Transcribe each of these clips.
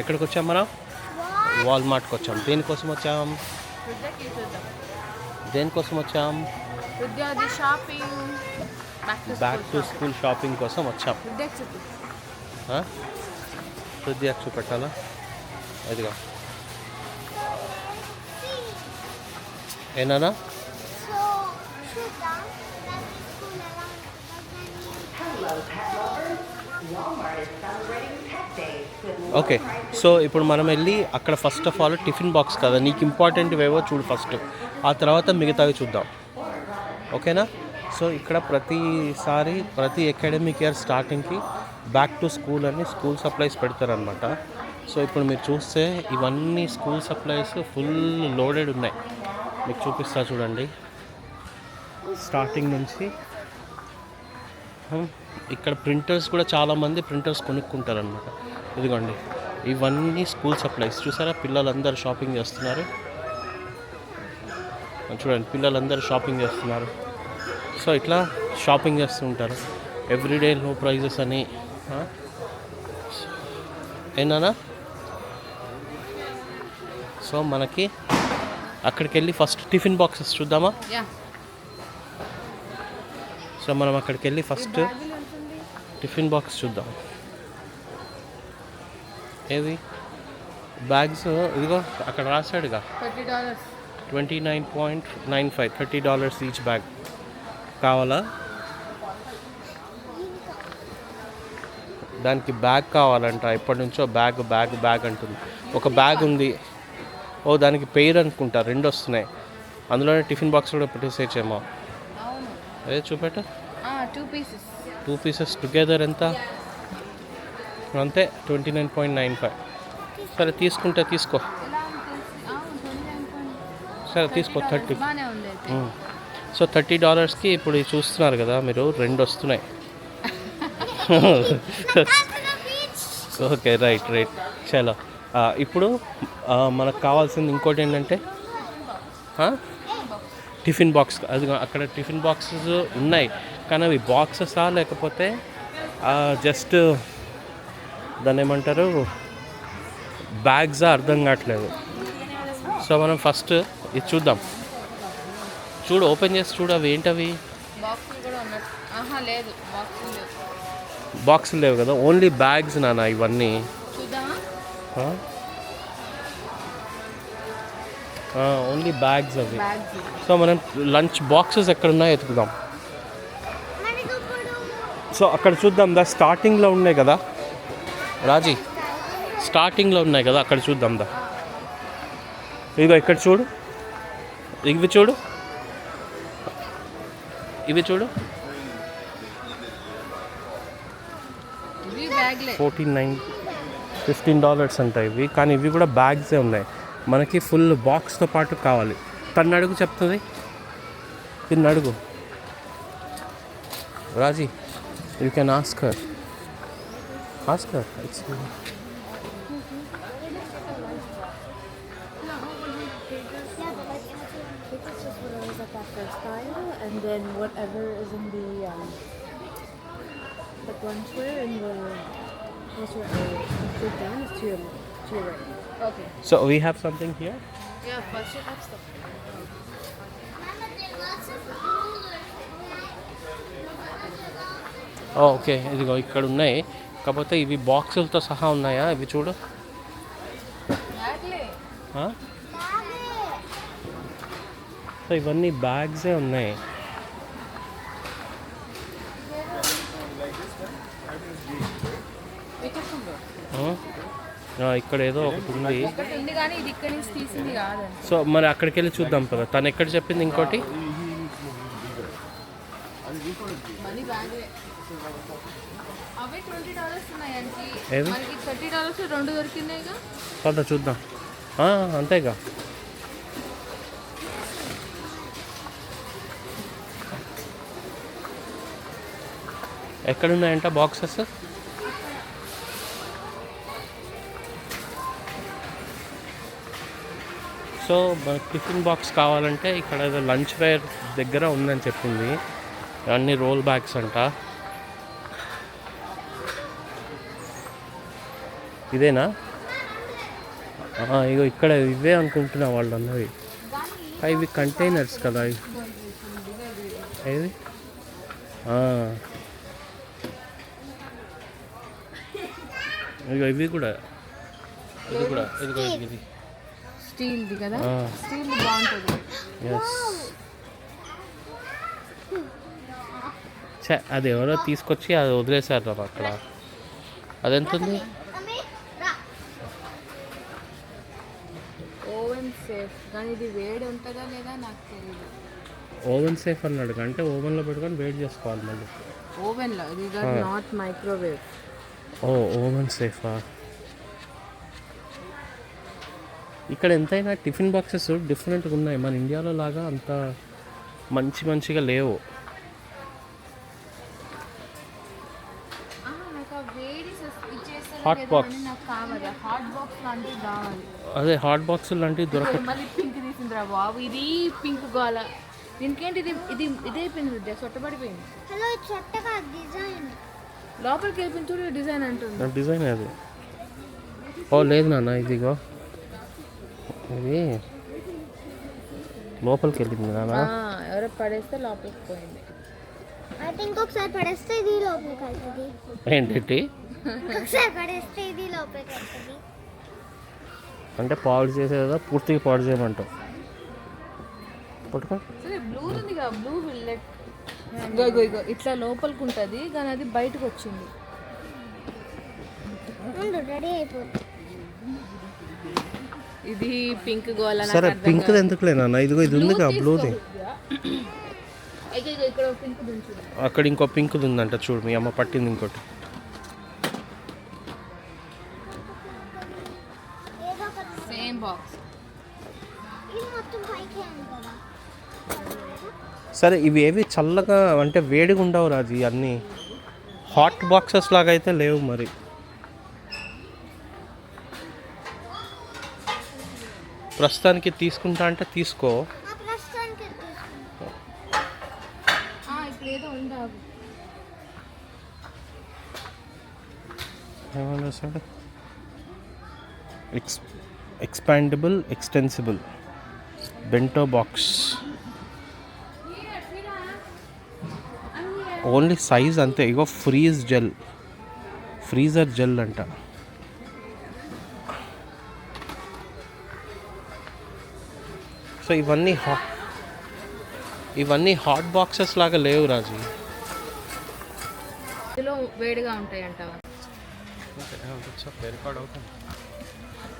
ఎక్కడికి వచ్చాం మనం? వాల్మార్ట్కి వచ్చాం దేనికోసం వచ్చాం రుద్రకి చూద్దాం దేనికోసం వచ్చాం రుద్యాది shopping back to back to school shopping కోసం వచ్చాం రుద్రకి చూపు. ఆ? హృదయాకు చూపెట్టాలా? అదిగా ఏనానా? సో చూద్దాం. దానికి స్కూల్ ఎలా ఓకే. సో ఇప్పుడు మనం వెళ్ళి అక్కడ first of all tiffin box కదా నీకు ఇంపార్టెంట్ ఏవో చూడు ఫస్ట్ ఆ తర్వాత మిగతావి చూద్దాం. ఓకేనా? సో ఇక్కడ ప్రతిసారి ప్రతి అకాడమిక్ ఇయర్ స్టార్టింగ్కి బ్యాక్ టు స్కూల్ అని స్కూల్ సప్లైస్ పెడతారనమాట సో ఇప్పుడు మీరు చూస్తే ఇవన్నీ స్కూల్ సప్లైస్ ఫుల్ లోడెడ్ ఉన్నాయి. మీకు చూపిస్తా చూడండి. స్టార్టింగ్ నుంచి ఇక్కడ ప్రింటర్స్ కూడా చాలామంది ప్రింటర్స్ కొనుక్కుంటారనమాట ఇదిగోండి ఇవన్నీ స్కూల్ సప్లైస్ చూసారా? పిల్లలందరూ షాపింగ్ చేస్తున్నారు. చూడండి పిల్లలందరూ షాపింగ్ చేస్తున్నారు. సో ఇట్లా షాపింగ్ చేస్తూ ఉంటారు. ఎవ్రీడే లో ప్రైజెస్ అని ఆ? ఏనానా? సో మనకి అక్కడికి వెళ్ళి ఫస్ట్ టిఫిన్ బాక్సెస్ చూద్దామా సో మనం అక్కడికి వెళ్ళి ఫస్ట్ టిఫిన్ బాక్స్ చూద్దాం. ఏది? బ్యాగ్స్ ఇదిగో అక్కడ రాశాడుగా. Twenty nine point nine five thirty dollars each bag. కావాలా? దానికి బ్యాగ్ కావాలంట. ఎప్పటి నుంచో బ్యాగ్ బ్యాగ్ బ్యాగ్ అంటుంది. ఒక బ్యాగ్ ఉంది. ఓ దానికి పెయిర్ అనుకుంటా. రెండు వస్తున్నాయి. అందులోనే టిఫిన్ బాక్స్ కూడా పెట్టేసేచేమో అదే చూపెట్ట. Two pieces two pieces together ఎంత? అంతే twenty nine point nine five సరే తీసుకుంటే తీసుకో. సరే తీసుకో థర్టీ సో థర్టీ డాలర్స్కి ఇప్పుడు చూస్తున్నారు కదా మీరు రెండు వస్తున్నాయి. ఓకే రైట్ రైట్ చలో. ఇప్పుడు మనకు కావాల్సింది ఇంకోటి ఏంటంటే? టిఫిన్ బాక్స్ అది అక్కడ టిఫిన్ బాక్సెస్ ఉన్నాయి. కానీ అవి బాక్సెసా లేకపోతే జస్ట్ దాన్ని ఏమంటారు? బ్యాగ్సా అర్థం కావట్లేదు. సో మనం ఫస్ట్ ఇది చూద్దాం. చూడు ఓపెన్ చేసి చూడు అవి ఏంటవి? బాక్సులు బాక్సులు లేవు. కదా ఓన్లీ బ్యాగ్స్ నాన్న ఇవన్నీ. ఓన్లీ బ్యాగ్స్ అవి. సో మనం లంచ్ బాక్సెస్ ఎక్కడ ఉన్నాయో ఎతుకుదాం మనకి ఇప్పుడు సో అక్కడ చూద్దాం దా స్టార్టింగ్లో ఉన్నాయి కదా. రాజీ స్టార్టింగ్లో ఉన్నాయి కదా అక్కడ చూద్దాం దా. ఇదిగో ఇక్కడ చూడు. ఇవి చూడు. ఇవి చూడు. ఫోర్టీన్ నైన్ ఫిఫ్టీన్ డాలర్స్ అంట ఇవి. కానీ ఇవి కూడా బ్యాగ్సే ఉన్నాయి. మనకి ఫుల్ బాక్స్తో పాటు కావాలి తను అడుగు చెప్తుంది తిన్న అడుగు Raji you can ask her ask her it's It's and then whatever is in the um, the lunchware and the elsewhere area. Sit down is to your to your right. Okay so we have something here yeah first up stop Mama, there are lots of rulers. Okay ఇదిగో ఇక్కడ ఉన్నాయి కాకపోతే ఇవి బాక్సులతో సహా ఉన్నాయా ఇవి చూడు Bagley ఆ? సో ఇవన్నీ బ్యాగ్సే ఉన్నాయి వెతుక్కుంటూ ఆ? ఆ, ఇక్కడ ఏదో ఒకటి ఉంది. ఒకటి ఉంది కానీ ఇది ఇక్కడి నుంచి తీసింది కాదండి సో మరి అక్కడికి వెళ్ళి చూద్దాం పద. తను ఎక్కడ చెప్పింది ఇంకోటి? మనీ బ్యాగ్లే అవే ట్వంటీ డాలర్స్ ఉన్నాయండి. ఏవి? మనకి థర్టీ డాలర్స్ రెండు దొరికినాయిగా. పద చూద్దాం. అంతేగా. ఎక్కడున్నాయంట బాక్సెస్? సో టిఫిన్ బాక్స్ కావాలంటే ఇక్కడ ఏదో లంచ్ వేర్ దగ్గర ఉందని చెప్పింది. అన్ని రోల్ బ్యాగ్స్ అంట. ఇదేనా? ఇగో ఇక్కడ ఇవే అనుకుంటున్నా వాళ్ళు అన్నవి ఇవి కంటైనర్స్ కదా. ఇవి. ఇగో ఇవి కూడా. ఇది కూడా ఇదిగో ఇది. స్టీల్ది కదా. స్టీల్ బాగుంటుంది. అది ఎవరో తీసుకొచ్చి అది వదిలేశారు రా అక్కడ. అదెంత ఉంది అమ్మే రా ఓవెన్ సేఫ్. కానీ ఇది వేడి ఉంటుందా లేదా నాకు తెలియదు ఓవెన్ సేఫ్ అన్నాడు. అంటే ఓవెన్లో పెట్టుకొని వెయిట్ చేసుకోవాలి మళ్ళీ. ఓవెన్లో? ఇది నాట్ మైక్రోవేవ్. ఓ ఓవెన్ సేఫా? ఇక్కడ ఎంతైనా టిఫిన్ బాక్సెస్ డిఫరెంట్గా ఉన్నాయి. మన ఇండియాలో లాగా అంత మంచి మంచిగా లేవు. హాట్ బాక్స్ అదే హాట్ బాక్సులు లాంటివి దొరక మళ్ళీ పింక్ తీసిందిరా బాబు. ఇది పింక్ గోల. దీనికేంటి ఇది? ఇది ఇదే అయిపోయింది విద్య సొట్టబడిపోయింది హలో చొట్టగా డిజైన్. లోపలికి వెళ్ళిపోయిన చూడు డిజైన్ అంటుంది. డిజైన్ అది. ఓ లేదు నాన్న ఇదిగో. ఇది లోపలికి వెళ్ళింది నాన్న. ఆ, ఎవరో పడేస్తే లోపలికి పోయింది. అయితే ఇంకొకసారి పడేస్తే ఇది లోపలికి వెళ్తుంది. ఏంటి ఇంకొకసారి పడేస్తే ఇది లోపలికి వెళ్తుంది. అంటే పాడు చేసేదా పూర్తిగా పాడు చేయమంటావు. పట్టుకో. సరే బ్లూ ఉంది కదా బ్లూ విల్లెట్ ఇగో ఇగో ఇగో ఇట్లా లోపలికి ఉంటుంది కానీ అది బయటకు వచ్చింది రెడీ అయిపోతుంది ఇది పింక్ గోల నాకు సరే పింక్. ఎందుకులే నాన్న? ఇదిగో ఇది ఉందిగా బ్లూది పింక్ అక్కడ ఇంకో పింక్ది ఉందంట చూడు మీ అమ్మ పట్టింది ఇంకోటి. సేమ్ బాక్స్ పైకి సరే ఇవి ఏవి చల్లగా అంటే వేడిగా ఉండవు రాజు అన్నీ హాట్ బాక్సెస్ లాగా అయితే లేవు మరి. ప్రస్తుతానికి తీసుకుంటా అంటే తీసుకో. ఏమన్నా sir. Ex expandable extensible bento box only size అంతే. ఇగో ఫ్రీజ్ జెల్ ఫ్రీజర్ జెల్ అంట. సో ఇవన్నీ హా ఇవన్నీ హాట్ బాక్సెస్ లాగా లేవు రాజు. ఇందులో వేడిగా ఉంటాయి అంటావా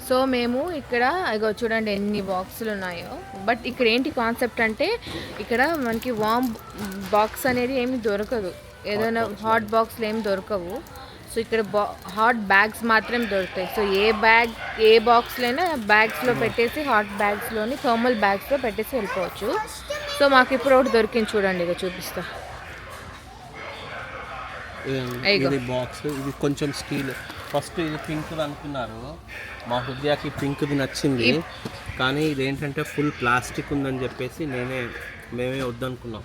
సో మేము ఇక్కడ ఇగో చూడండి ఎన్ని బాక్సులు ఉన్నాయో. బట్ ఇక్కడ ఏంటి కాన్సెప్ట్ అంటే ఇక్కడ మనకి వామ్ బాక్స్ అనేది ఏమి దొరకదు. ఏదైనా హాట్ బాక్స్లు ఏమి దొరకవు. సో ఇక్కడ బా హాట్ బ్యాగ్స్ మాత్రమే దొరుకుతాయి. సో ఏ బ్యాగ్ ఏ బాక్స్లైనా బ్యాగ్స్లో పెట్టేసి హాట్ బ్యాగ్స్లోని థర్మల్ బ్యాగ్స్లో పెట్టేసి వెళ్ళిపోవచ్చు. సో మాకు ఇప్పుడు ఒకటి దొరికింది చూడండి ఇక చూపిస్తా. ఇది బాక్స్ ఇది కొంచెం స్టీల్ ఫస్ట్ ఇది పింక్ అనుకున్నారు. మా హృదయాకి పింక్ది నచ్చింది. కానీ ఇదేంటంటే ఫుల్ ప్లాస్టిక్ ఉందని చెప్పేసి నేనే మేమే వద్దనుకున్నాం.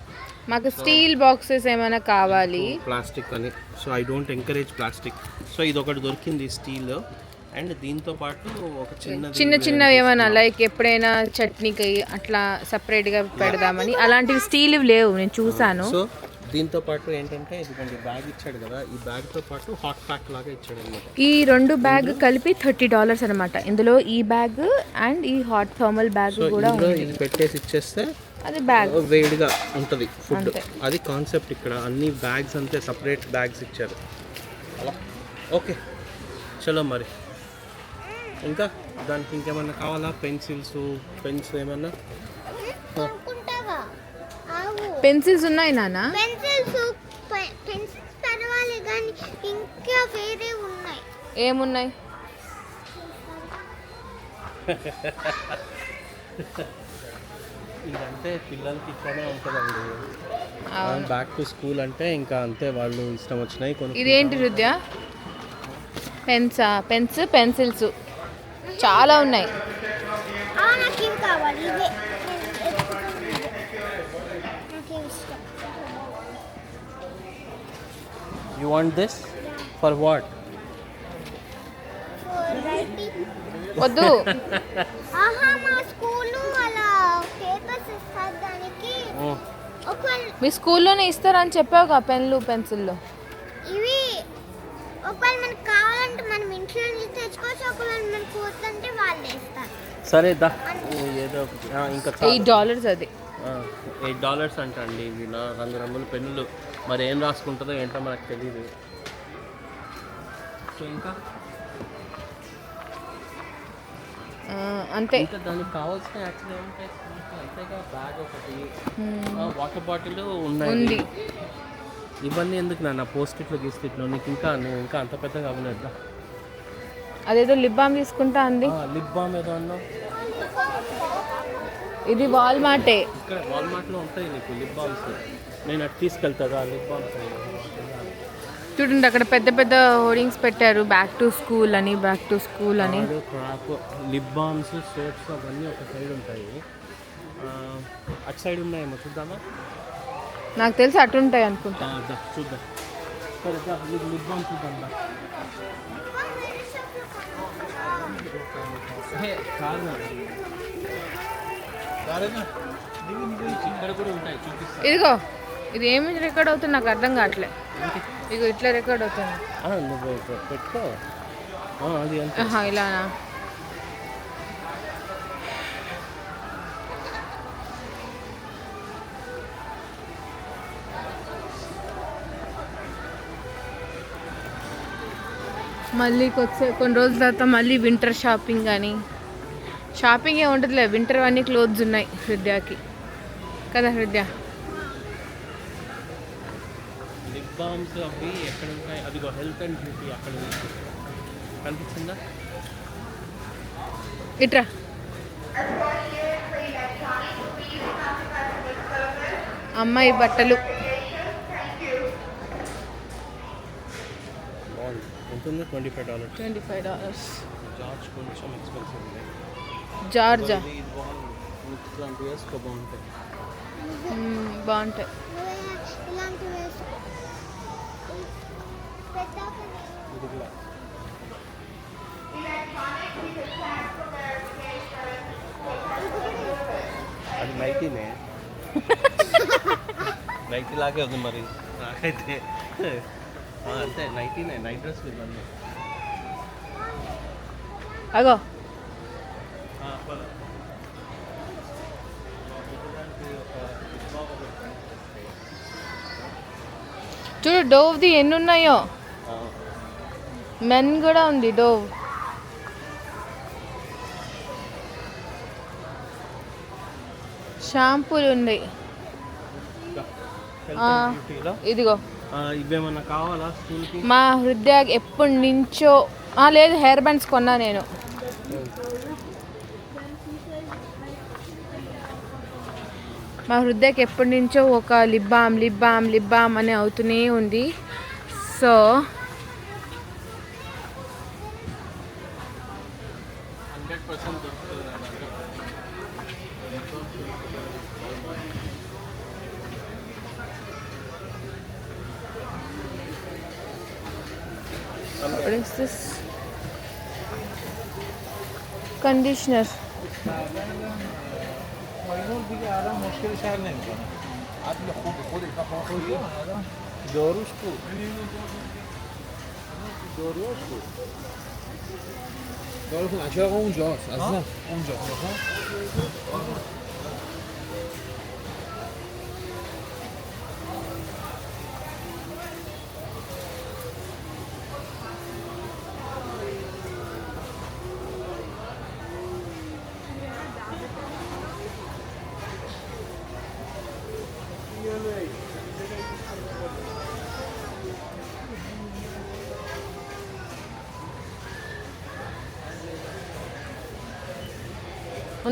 మాకు స్టీల్ బాక్సెస్ ఏమైనా కావాలి? ప్లాస్టిక్ అని. So I don't encourage plastic so ఇది ఒకటి దొరికింది స్టీల్. అండ్ దీంతో పాటు ఒక చిన్న చిన్న చిన్నవి ఏమైనా లైక్ ఎప్పుడైనా చట్నీకి అట్లా సపరేట్గా పెడదామని? అలాంటివి స్టీల్ లేవు నేను చూసాను సో దీంతో పాటు ఏంటంటే ఇదిగోండి బ్యాగ్ ఇచ్చాడు కదా. ఈ బ్యాగ్తో పాటు హాట్ ప్యాక్ లాగా ఇచ్చాడు అనమాట ఈ రెండు బ్యాగ్ కలిపి థర్టీ డాలర్స్ అనమాట. ఇందులో ఈ బ్యాగ్ అండ్ ఈ హాట్ థర్మల్ బ్యాగ్ కూడా ఇది పెట్టేసి ఇచ్చేస్తే అది బ్యాగ్ వేడిగా ఉంటుంది ఫుడ్. అది కాన్సెప్ట్ ఇక్కడ. అన్ని బ్యాగ్స్ అంతే సపరేట్ బ్యాగ్స్ ఇచ్చారు. అలా. ఓకే. చలో మరి. ఇంకా? దానికి ఇంకేమన్నా కావాలా? పెన్సిల్స్ పెన్స్ ఏమన్నా? పెన్సిల్స్ ఉన్నాయి నాన్న పెన్సిల్స్ పెన్సిల్స్ పర్వాలేదు కానీ ఇంకా వేరే ఉన్నాయి. ఏమున్నాయి? ఇదంటే పిల్లలకి ఇట్లానే ఉంటుందండి. బ్యాక్ టు స్కూల్ అంటే ఇంకా అంతే వాళ్ళు ఇష్టం వచ్చినాయి కొన్ని ఇదేంటి హృదయ పెన్సా? Pens pencils. చాలా ఉన్నాయి. You want this for what వద్దు. మీ స్కూల్లోనే ఇస్తారని చెప్పావుగా పెన్లు పెన్సిళ్ళు. ఇవి ఒకవేళ మనకు కావాలంటే మనం ఇంట్లో నుంచి తెచ్చుకోవచ్చు ఒకవేళ మనకు వద్దంటే వాళ్ళే ఇస్తారు. సరే దా. ఏదో ఒకటి. ఆ, ఇంకా ఎయిట్ డాలర్స్ అది. ఎయిట్ డాలర్స్ అంట అండి ఇవి నా రంగురంగుల పెన్నులు. మరి ఏం రాసుకుంటుందో ఏంటో మనకు తెలియదు సో ఇంకా? అంతే. ఇంకా దానికి కావాల్సిన బ్యాగ్ ఒకటి వాటర్ బాటిల్ ఉంది. ఇవన్నీ ఎందుకు నాన్న? పోస్ట్ ఇట్లు గీస్టిట్లు నీకు ఇంకా నువ్వు ఇంకా అంత పెద్దగా అవ్వలేదా అదేదో లిప్ బామ్ తీసుకుంటా అంది. లిప్ బామ్ ఏదో అన్నావు ఇది వాల్మార్టే ఇక్కడ వాల్మార్ట్లో ఉంటాయి నీకు లిప్ బామ్స్. నేను అటు తీసుకెళ్తాగా లిప్ బామ్స్? చూడండి అక్కడ పెద్ద పెద్ద హోర్డింగ్స్ పెట్టారు. బ్యాక్ టు స్కూల్ అని బ్యాక్ టు స్కూల్ అని. లిప్ బామ్స్ సోప్స్ అవన్నీ ఒక సైడ్ ఉంటాయి. అటు సైడ్ ఉన్నాయేమో చూద్దామా? నాకు తెలిసి అటు ఉంటాయి అనుకుంటా. చూద్దాం. లిప్ బామ్ చూద్దాం ఇదిగో ఇది ఏమి రికార్డ్ అవుతుంది నాకు అర్థం కావట్లే. ఇగో ఇట్లా రికార్డ్ అవుతుంది. నువ్వు పెట్టుకో. అది ఇలానా? మళ్ళీ కొద్ది కొన్ని రోజుల తర్వాత మళ్ళీ వింటర్ షాపింగ్ అని. షాపింగ్ ఏ ఉంటుందిలే వింటర్ అన్ని క్లోత్స్ ఉన్నాయి హృదయకి. కదా హృదయ లిప్ బామ్స్ అవి ఎక్కడ ఉంటాయి? అదిగో హెల్త్ అండ్ బ్యూటీ అక్కడ. కనిపించిందా ఇట్రా. అమ్మాయి బట్టలు. ఉంది twenty five dollars twenty five dollars George కొంచెం ఎక్స్పెన్సివ్ ఉంది. జార్జా బాగుంటాయి. బాగుంటాయి ఇలాంటివి వేసుకో పెద్ద ఇది కూడా అది నైటీనే నైటీ లాగే ఉంది మరి నాకైతే ఆ, అంతే నైటీనే నైట్ డ్రెస్ ఇవన్నీ అగో ఆ, పద. చూడు డోవ్ది ఎన్ని ఉన్నాయో ఆ, మెన్ కూడా ఉంది డోవ్ షాంపూలు ఉన్నాయి ఇదిగో. ఇవేమన్నా కావాలా మా హృదయ ఎప్పటి నుంచో ఆ, లేదు హెయిర్ బ్యాండ్స్ కొన్నా నేను. మా హృదయకి ఎప్పటి నుంచో ఒక lip balm lip balm lip balm అని అవుతూనే ఉంది. సో conditioner داروشكو داروشكو داروشكو عشان اونجاست عزیزم اونجا خب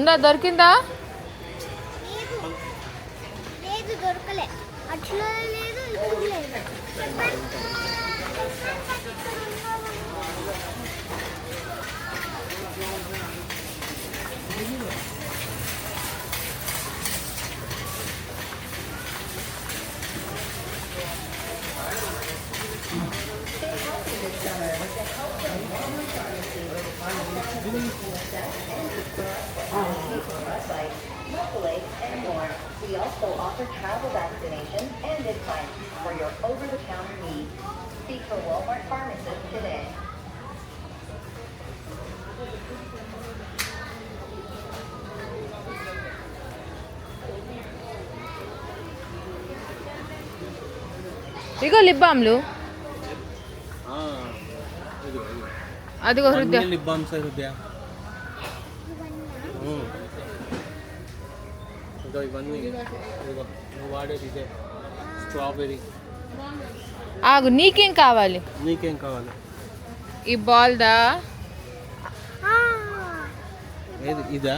ఉందా? దొరికిందా? more. We also offer travel vaccinations and implants for your over-the-counter needs. Speak for Walmart pharmacist today. ఇగో లిప్ బామ్లు అదిగో హృదయ లిప్ బామ్స్ హృదయ ఇంకా ఇవన్నీ నువ్వు వాడేది ఇదే స్ట్రాబెరీ ఆగు నీకేం కావాలి? నీకేం కావాలి? ఈ బాల్ దా ఆ, ఏది ఇదా?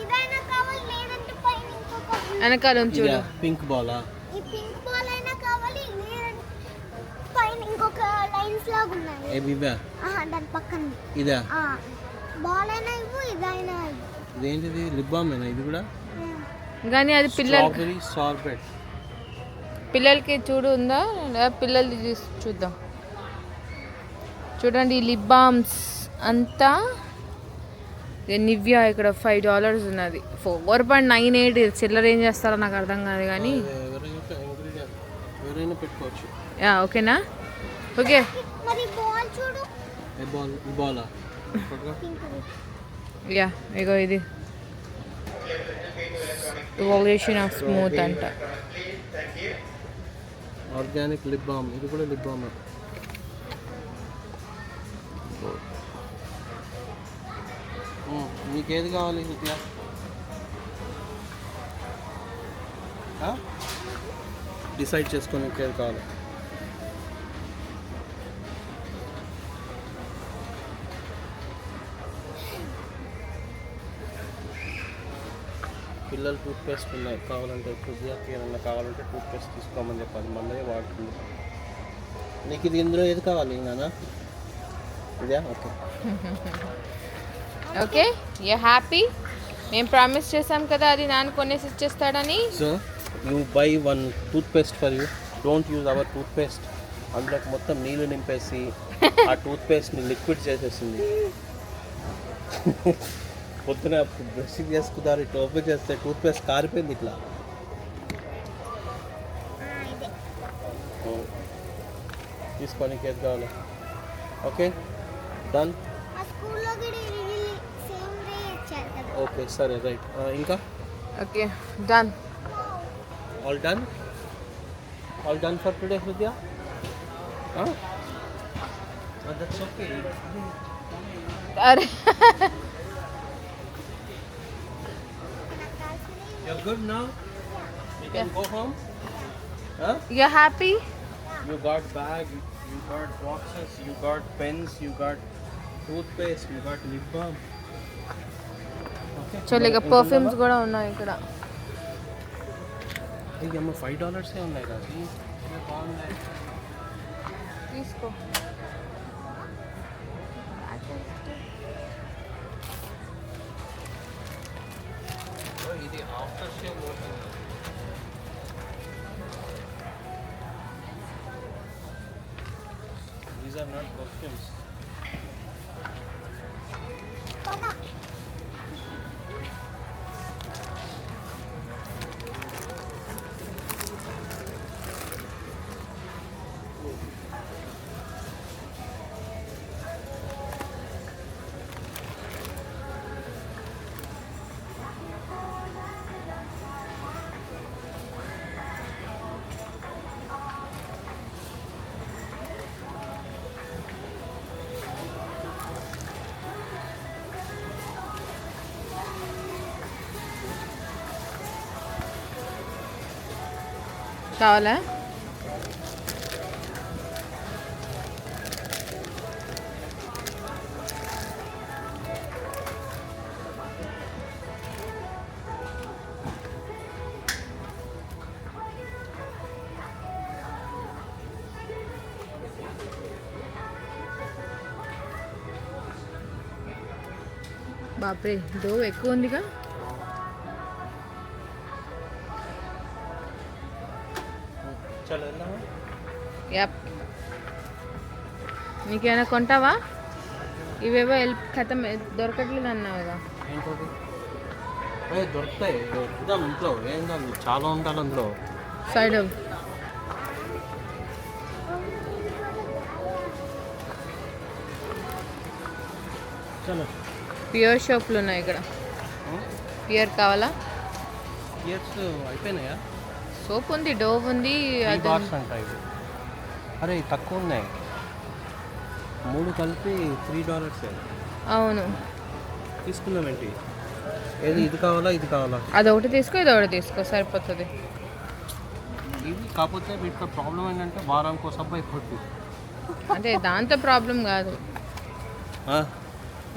ఇదైనా కావాలి లేదంటే పైన ఇంకొక వెనకాల ఇదా చూడు. పింక్ బాలా? ఈ పింక్ బాల్ ఇదా? అయినా ఇవ్వు ఇదైనా ఇదేంటిది? లిప్ బామేనా? ఇది కూడా? కానీ అది పిల్లలకి సార్బెట్ పిల్లలకి చూడు ఉందా? చూసి చూద్దాం. చూడండి లిప్ బామ్స్ అంతా. నివ్యా ఇక్కడ ఫైవ్ డాలర్స్ ఉన్నది. ఫోర్ పాయింట్ నైన్ ఎయిట్ చిల్లర ఏం చేస్తారో నాకు అర్థం కాదు కానీ. ఎవరైనా ingredient ఎవరైనా పెట్టుకోవచ్చు. యా ఓకేనా? ఓకే. మరి బాల్ చూడు. ఏ బాల్ ఈ బాలా పింక్ యా ఇగో ఇది. ఇవాల్యూషన్ ఆఫ్ స్మూత్ అంట. ఆర్గానిక్ లిప్ బామ్ ఇది కూడా లిప్ బామ్ నీకేది కావాలి నిత్య? డిసైడ్ చేసుకొని నీకేది కావాలి. పిల్లలు టూత్పేస్ట్ ఉన్నాయి. కావాలంటే హృదయాకి ఏమన్నా కావాలంటే టూత్పేస్ట్ తీసుకోమని చెప్పాలి. మళ్ళీ వాడుతుంది నీకు ఇది ఇందులో ఏది కావాలి నానా? ఇదా? ఓకే. ఓకే. యూ హ్యాపీ మేము ప్రామిస్ చేసాం కదా అది నాన్న కొనేసి ఇచ్చేస్తాడని? So you buy one toothpaste for you don't use our toothpaste అందులోకి మొత్తం నీళ్ళు నింపేసి ఆ టూత్పేస్ట్ని లిక్విడ్ చేసేసింది. పొద్దున బ్రష్ చేసుకున్నారు ఇట్లా ఓపెన్ చేస్తే టూత్పేస్ట్ కారిపోయింది ఇట్లా. ఇదే. తీసుకోనికి ఏది కావాలి. Okay done. ఆ స్కూల్లో కూడా సేమ్ డే ఇచ్చారు కదా. ఓకే సరే రైట్. ఇంకా? Okay done. All done all done for today Hridaya that's okay అరే. You're good now? You can go home? Huh? You happy You got bag, you got boxes, you got pens, you got toothpaste, you got lip balm. Okay. చలో ఇక perfumes కూడా ఉన్నాయి ఇక్కడ ఇది అమ్మ five డాలర్సే ఉన్నాయి కదా ఇది బాగున్నాయి తీసుకో ఇది ఆఫ్టర్ షేవ్ దీస్ కావాలా? బాప్రే డో ఎక్కువ ఉందిగా. నీకేమైనా కొంటావా? ఇవేవో హెల్ప్ కథం దొరకట్లేదు అన్నావుగా ఏంటది? ఏ, దొరుకుతాయి. చాలా ఉండాలి అందులో. సైడ్. ప్యూర్ షాప్లు ఉన్నాయి ఇక్కడ. ప్యూర్ కావాలా? ఇయర్స్ అయిపోయినాయా? సోప్ ఉంది డోవ్ ఉంది అరే తక్కువ ఉన్నాయి. మూడు కలిపి త్రీ డాలర్స్ అవును. తీసుకుందాం ఏంటి? ఏది ఇది కావాలా ఇది కావాలా? అదొకటి తీసుకో ఇది ఒకటి తీసుకో సరిపోతుంది. ఇది కాకపోతే వీటితో ప్రాబ్లం ఏంటంటే వారానికి ఒకసారి అయిపోతుంది అంటే దాంతో ప్రాబ్లం కాదు.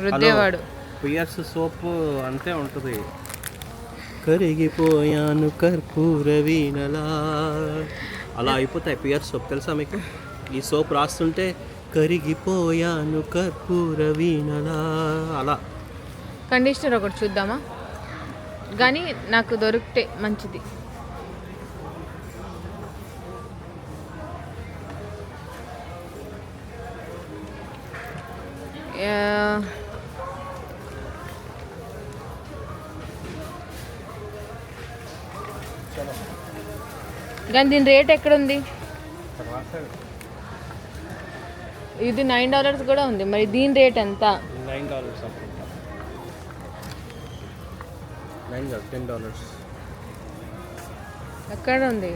రుద్దేవాడు. పియర్స్ సోప్ అంతే ఉంటుంది. కరిగిపోయాను కర్పూర వీణలా. అలా అయిపోతాయి పియర్స్ సోప్ తెలుసా మీకు? ఈ సోప్ రాస్తుంటే కరిగిపోయాను కర్పూర వీణలా. అలా. కండిషనర్ ఒకటి చూద్దామా? కానీ నాకు దొరికితే మంచిది. యా- కానీ దీని రేట్ ఎక్కడుంది? ఇది నైన్ డాలర్స్ కూడా ఉంది. మరి దీని రేట్ ఎంత? నైన్ డాలర్స్ నైన్ కాదు టెన్ డాలర్స్ ఎక్కడ ఉంది?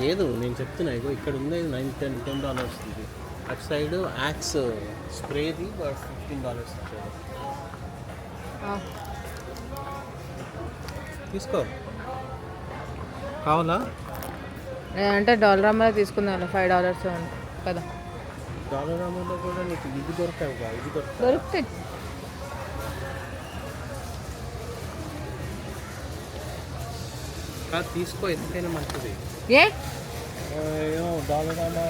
లేదు నేను చెప్తున్నా ఇగో ఇక్కడ ఉంది నైన్ టెన్ టెన్ డాలర్స్ ఇది. అటు సైడ్ యాక్స్ స్ప్రేది ఫిఫ్టీన్ డాలర్స్ తీసుకో. కావాలా? అంటే డాలర్ అమ్మలో తీసుకుందాం ఫైవ్ డాలర్స్ కదా డాలర్ అమౌంట్లో కూడా నీకు ఇది దొరకావు ఇది దొరక దొరుకుతాయి కాదు తీసుకో ఎందుకైనా మంచిది ఏ ఏమో డాలర్ అమ్మ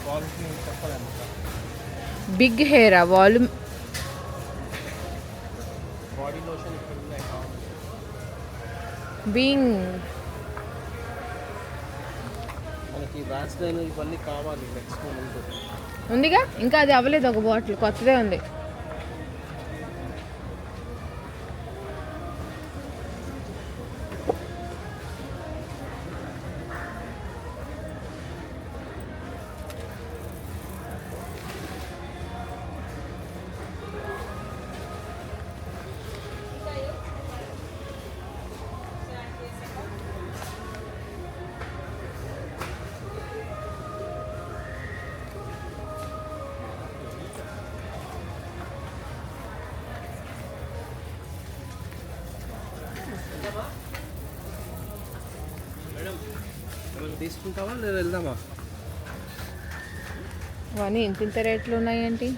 క్వాలిటీ చెప్పలేము big hair volume body lotion ఇక్కడ ఉన్నాయి కావాలి బీయింగ్ ఇవన్నీ కావాలి నెక్స్ట్ ఉందిగా? ఇంకా అది అవ్వలేదు ఒక బాటిల్ కొత్తదే ఉంది. తీసుకుంటావా లేదా వెళ్దామా? అవన్నీ ఇంత ఇంత రేట్లు ఉన్నాయేంటి?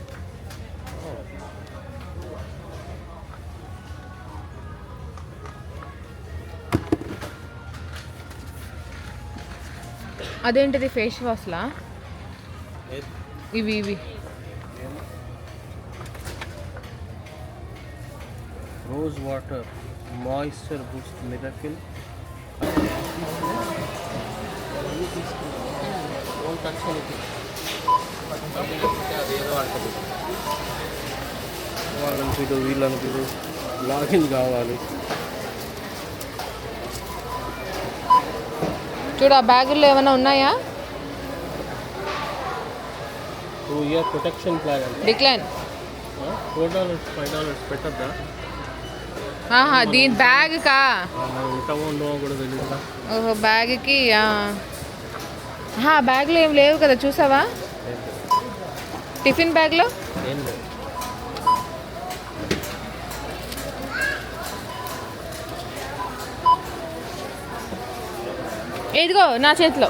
అదేంటిది ఫేస్ వాష్లా? ఇవి ఇవి. Rose water moisture boost miracle వాళ్ళని పిలు వీళ్ళని పిలు లాగిన్ కావాలి చూడు ఆ బ్యాగుల్లో ఏమైనా ఉన్నాయా? Two year protection plan decline. Four dollars five dollars పెట్టద్దా? దీని బ్యాగ్ కా? ఉంటామో ఉండమో కూడా తెలియదు ఓహో బ్యాగ్కి బ్యాగ్లో ఏం లేవు కదా చూసావా? టిఫిన్ బ్యాగ్లో ఇదిగో నా చేతిలో.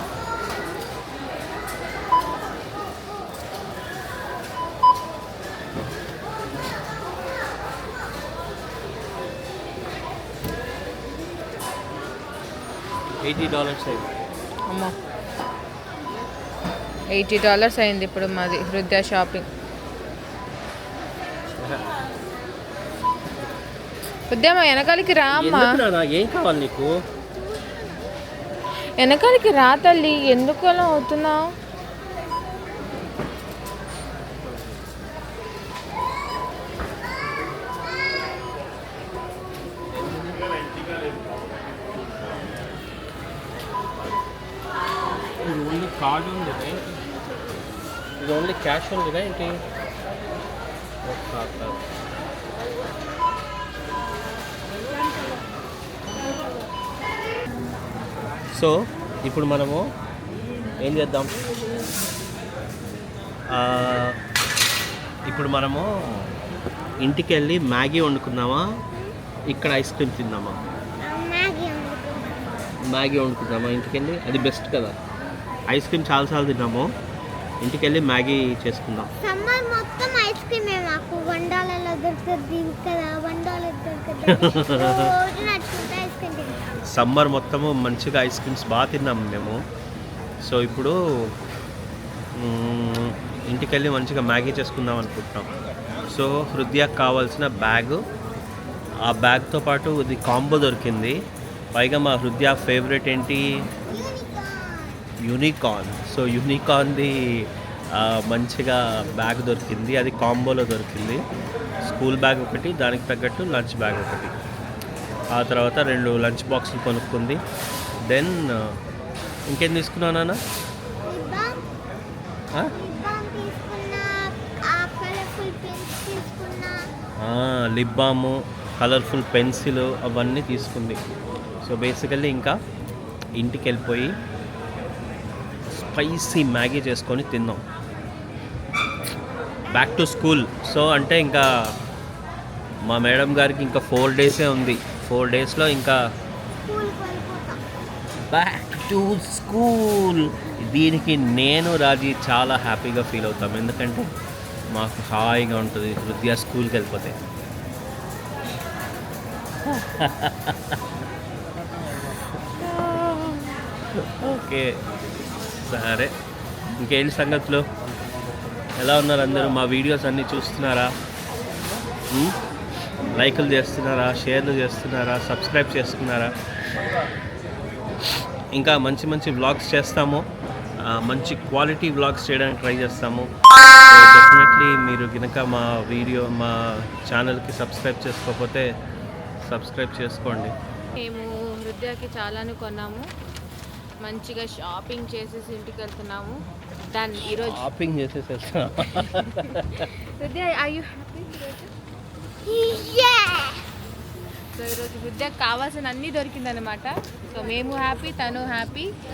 ఎయిటీ డాలర్స్ అమ్మో. ఎయిటీ డాలర్స్ అయింది ఇప్పుడు మాది హృదయ షాపింగ్. హృదయమ్మ వెనకాలకి రా అమ్మా. ఎందుకు నాన్న? ఏం కావాలి నీకు? వెనకాలకి రా తల్లి ఎందుకు అలా అవుతున్నావు? క్యాష్ ఉందిగా ఏంటి. సో ఇప్పుడు మనము ఏం చేద్దాం? ఇప్పుడు మనము ఇంటికి వెళ్ళి మ్యాగీ వండుకుందామా? ఇక్కడ ఐస్ క్రీమ్ తిందామా? మ్యాగీ వండుకుందామా ఇంటికి వెళ్ళి అది బెస్ట్ కదా. ఐస్ క్రీమ్ చాలాసార్లు తిన్నాము. ఇంటికి వెళ్ళి మ్యాగీ చేసుకుందాం. సమ్మర్ మొత్తం ఐస్ క్రీమే మాకు. వండాలలో దొరుకుతుంది కదా దొరుకుతుంది ఐస్ క్రీమ్ తింటాం. సమ్మర్ మొత్తము మంచిగా ఐస్ క్రీమ్స్ బాగా తిన్నాము మేము. సో ఇప్పుడు ఇంటికి వెళ్ళి మంచిగా మ్యాగీ చేసుకుందాం అనుకుంటున్నాం. సో హృదయకు కావాల్సిన బ్యాగ్ ఆ బ్యాగ్తో పాటు ఇది కాంబో దొరికింది. పైగా మా హృదయ ఫేవరెట్ ఏంటి? యూనికార్న్ సో యూనికార్న్ది మంచిగా బ్యాగ్ దొరికింది. అది కాంబోలో దొరికింది. స్కూల్ బ్యాగ్ ఒకటి దానికి తగ్గట్టు లంచ్ బ్యాగ్ ఒకటి. ఆ తర్వాత రెండు లంచ్ బాక్సులు కొనుక్కుంది. దెన్ ఇంకేం తీసుకున్నావు నాన్న? లిప్ బాము కలర్ఫుల్ పెన్సిల్ అవన్నీ తీసుకుంది. సో బేసికల్లీ ఇంకా ఇంటికి వెళ్ళిపోయి స్పైసీ మ్యాగీ చేసుకొని తిన్నాం. బ్యాక్ టు స్కూల్ సో అంటే ఇంకా మా మేడం గారికి ఇంకా ఫోర్ డేసే ఉంది. ఫోర్ డేస్లో ఇంకా బ్యాక్ టు స్కూల్ దీనికి నేను రాజీ చాలా హ్యాపీగా ఫీల్ అవుతాం. ఎందుకంటే మాకు హాయిగా ఉంటుంది. హృదయ స్కూల్కి వెళ్ళిపోతే. ఓకే సరే ఇంకేంటి సంగతులు? ఎలా ఉన్నారు అందరూ? మా వీడియోస్ అన్నీ చూస్తున్నారా? లైకులు చేస్తున్నారా? షేర్లు చేస్తున్నారా? సబ్స్క్రైబ్ చేస్తున్నారా? ఇంకా మంచి మంచి వ్లాగ్స్ చేస్తాము. మంచి క్వాలిటీ వ్లాగ్స్ చేయడానికి ట్రై చేస్తాము. డెఫినెట్లీ మీరు కనుక మా వీడియో మా ఛానల్కి సబ్స్క్రైబ్ చేసుకోకపోతే సబ్స్క్రైబ్ చేసుకోండి. మేము నృత్యాకి చాలానే కొన్నాము. మంచిగా షాపింగ్ చేసేసి ఇంటికి వెళ్తున్నాము. డన్ ఈరోజు shopping you happy Yeah! So ఈరోజు హృదయకు కావాల్సిన అన్నీ దొరికిందనమాట సో మేము హ్యాపీ తను హ్యాపీ